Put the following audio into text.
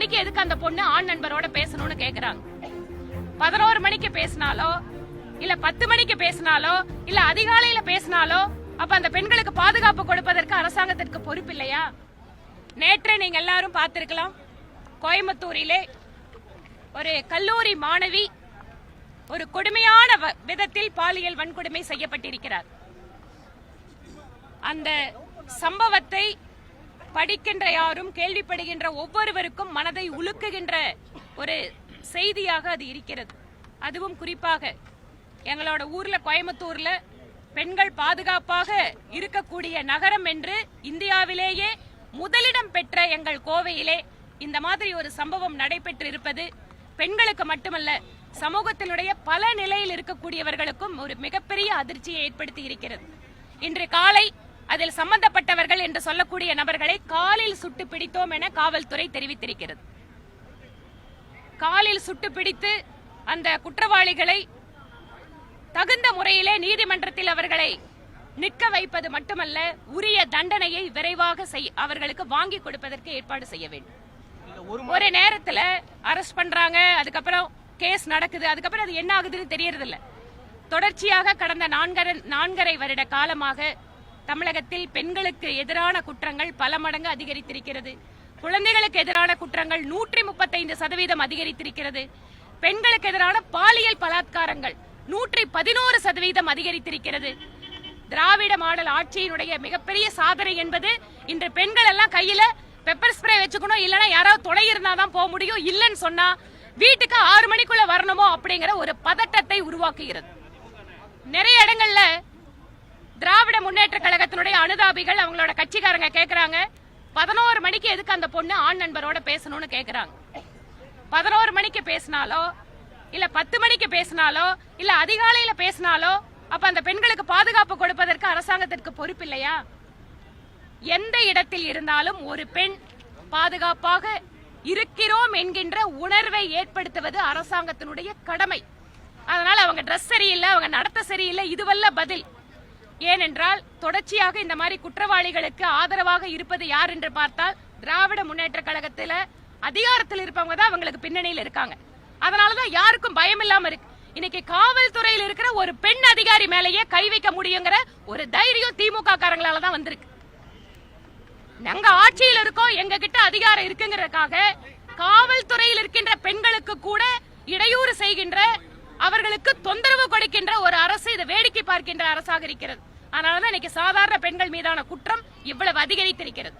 மணிக்கு எதுக்கு அந்த பொண்ணு ஆண் நண்பரோட பேசணும்னு கேக்குறாங்க? பதினோரு மணிக்கு பேசினாலோ இல்ல பத்து மணிக்கு பேசினாலோ இல்ல அதிகாலையில பேசினாலோ அப்ப அந்த பெண்களுக்கு பாதுகாப்பு கொடுப்பதற்கு அரசாங்கத்திற்கு பொறுப்பு இல்லையா? நேற்று நீங்க எல்லாரும் பார்த்திருக்கலாம். கோயம்புத்தூரிலே ஒரு கல்லூரி மாணவி ஒரு கொடுமையான விதத்தில் பாலியல் வன்கொடுமை செய்யப்பட்டிருக்கிறார். அந்த சம்பவத்தை படிக்கின்ற யாரும் கேள்விப்படுகின்ற ஒவ்வொருவருக்கும் மனதை உலுக்குகின்ற ஒரு செய்தியாக அது இருக்கிறது. அதுவும் குறிப்பாக எங்களோட ஊர்ல கோயம்புத்தூர்ல பெண்கள் பாதுகாப்பாக இருக்கக்கூடிய நகரம் என்று இந்தியாவிலேயே முதலிடம் பெற்ற எங்கள் கோவையிலே இந்த மாதிரி ஒரு சம்பவம் நடைபெற்று இருப்பது பெண்களுக்கு மட்டுமல்ல சமூகத்தினுடைய பல நிலையில் இருக்கக்கூடியவர்களுக்கும் ஒரு மிகப்பெரிய அதிர்ச்சியை ஏற்படுத்தி இருக்கிறது. இன்று காலை அதில் சம்பந்தப்பட்டவர்கள் என்று சொல்லக்கூடிய நபர்களை காலில் சுட்டு பிடித்தோம் என காவல்துறை தெரிவித்திருக்கிறது. காலில் சுட்டு பிடித்து அந்த குற்றவாளிகளை தகுந்த முறையிலே நீதிமன்றத்தில் அவர்களை நிற்க வைப்பது மட்டுமல்ல உரிய தண்டனையை விரைவாக செய் அவர்களுக்கு வாங்கி கொடுப்பதற்கு ஏற்பாடு செய்ய வேண்டும். ஒரு நேரத்துல அரெஸ்ட் பண்றாங்க அதுக்கப்புறம் கேஸ் நடக்குது அதுக்கப்புறம் அது என்ன ஆகுதுன்னு தெரியறது இல்ல தொடர்ச்சியாக கடந்த நான்கரை நான்கரை வருட காலமாக தமிழகத்தில் பெண்களுக்கு எதிரான குற்றங்கள் பல மடங்கு அதிகரித்திருக்கிறது. குழந்தைகளுக்கு எதிரான குற்றங்கள் நூற்றி முப்பத்தைந்து சதவீதம் அதிகரித்திருக்கிறது. பெண்களுக்கு எதிரான பாலியல் பலாத்காரங்கள் நூற்றி பதினோரு சதவீதம் அதிகரித்திருக்கிறது. திராவிட மாடல் ஆட்சியினுடைய மிகப்பெரிய சாதனை என்பது இன்று பெண்கள் எல்லாம் கையில பெப்பர் ஸ்ப்ரே வச்சுக்கணும் இல்லைன்னா யாராவது துணை இருந்தாதான் போக முடியும். இல்லைன்னு சொன்னா வீட்டுக்கு ஆறு மணிக்குள்ள வரணுமோ அப்படிங்கிற ஒரு பதட்டத்தை உருவாக்குகிறது. நிறைய இடங்கள்ல திராவிட முன்னேற்ற கழகத்தினுடைய அனுதாபிகள் அவங்களோட கட்சிக்காரங்க கேட்குறாங்க பதினோரு மணிக்கு எதுக்கு அந்த பொண்ணு ஆண் நண்பரோட பேசணும்னு கேட்குறாங்க பதினோரு மணிக்கு பேசினாலோ இல்ல பத்து மணிக்கு பேசினாலோ இல்ல அதிகாலையில பேசினாலோ அப்ப அந்த பெண்களுக்கு பாதுகாப்பு கொடுப்பதற்கு அரசாங்கத்திற்கு பொறுப்பு இல்லையா? எந்த இடத்தில் இருந்தாலும் ஒரு பெண் பாதுகாப்பாக இருக்கிறோம் என்கின்ற உணர்வை ஏற்படுத்துவது அரசாங்கத்தினுடைய கடமை. அதனால அவங்க ட்ரெஸ் சரியில்லை அவங்க நடத்த சரியில்லை இதுவல்ல பதில். ஏனென்றால் தொடர்ச்சியாக இந்த மாதிரி குற்றவாளிகளுக்கு ஆதரவாக இருப்பது யார் என்று பார்த்தால் திராவிட முன்னேற்ற கழகத்தில் அதிகாரத்தில் இருப்பவங்க தான் அவங்களுக்கு பின்னணியில் இருக்காங்க. அதனால தான் யாருக்கும் பயம் இல்லாம இருக்கு. இன்னைக்கு காவல்துறையில் இருக்கிற ஒரு பெண் அதிகாரி மேலேயே கை வைக்க முடியுங்கிற ஒரு தைரியம் திமுக காரங்களால தான் வந்திருக்கு. நாங்க ஆட்சியில் இருக்கோம் எங்க கிட்ட அதிகாரம் இருக்குங்கிறதுக்காக காவல்துறையில் இருக்கின்ற பெண்களுக்கு கூட இடையூறு செய்கின்ற அவர்களுக்கு தொந்தரவு கொடுக்கின்ற ஒரு அரசு இதை வேடிக்கை பார்க்கின்ற அரசாக இருக்கிறது. அதனாலதான் இன்னைக்கு சாதாரண பெண்கள் மீதான குற்றம் இவ்வளவு அதிகரித்திருக்கிறது.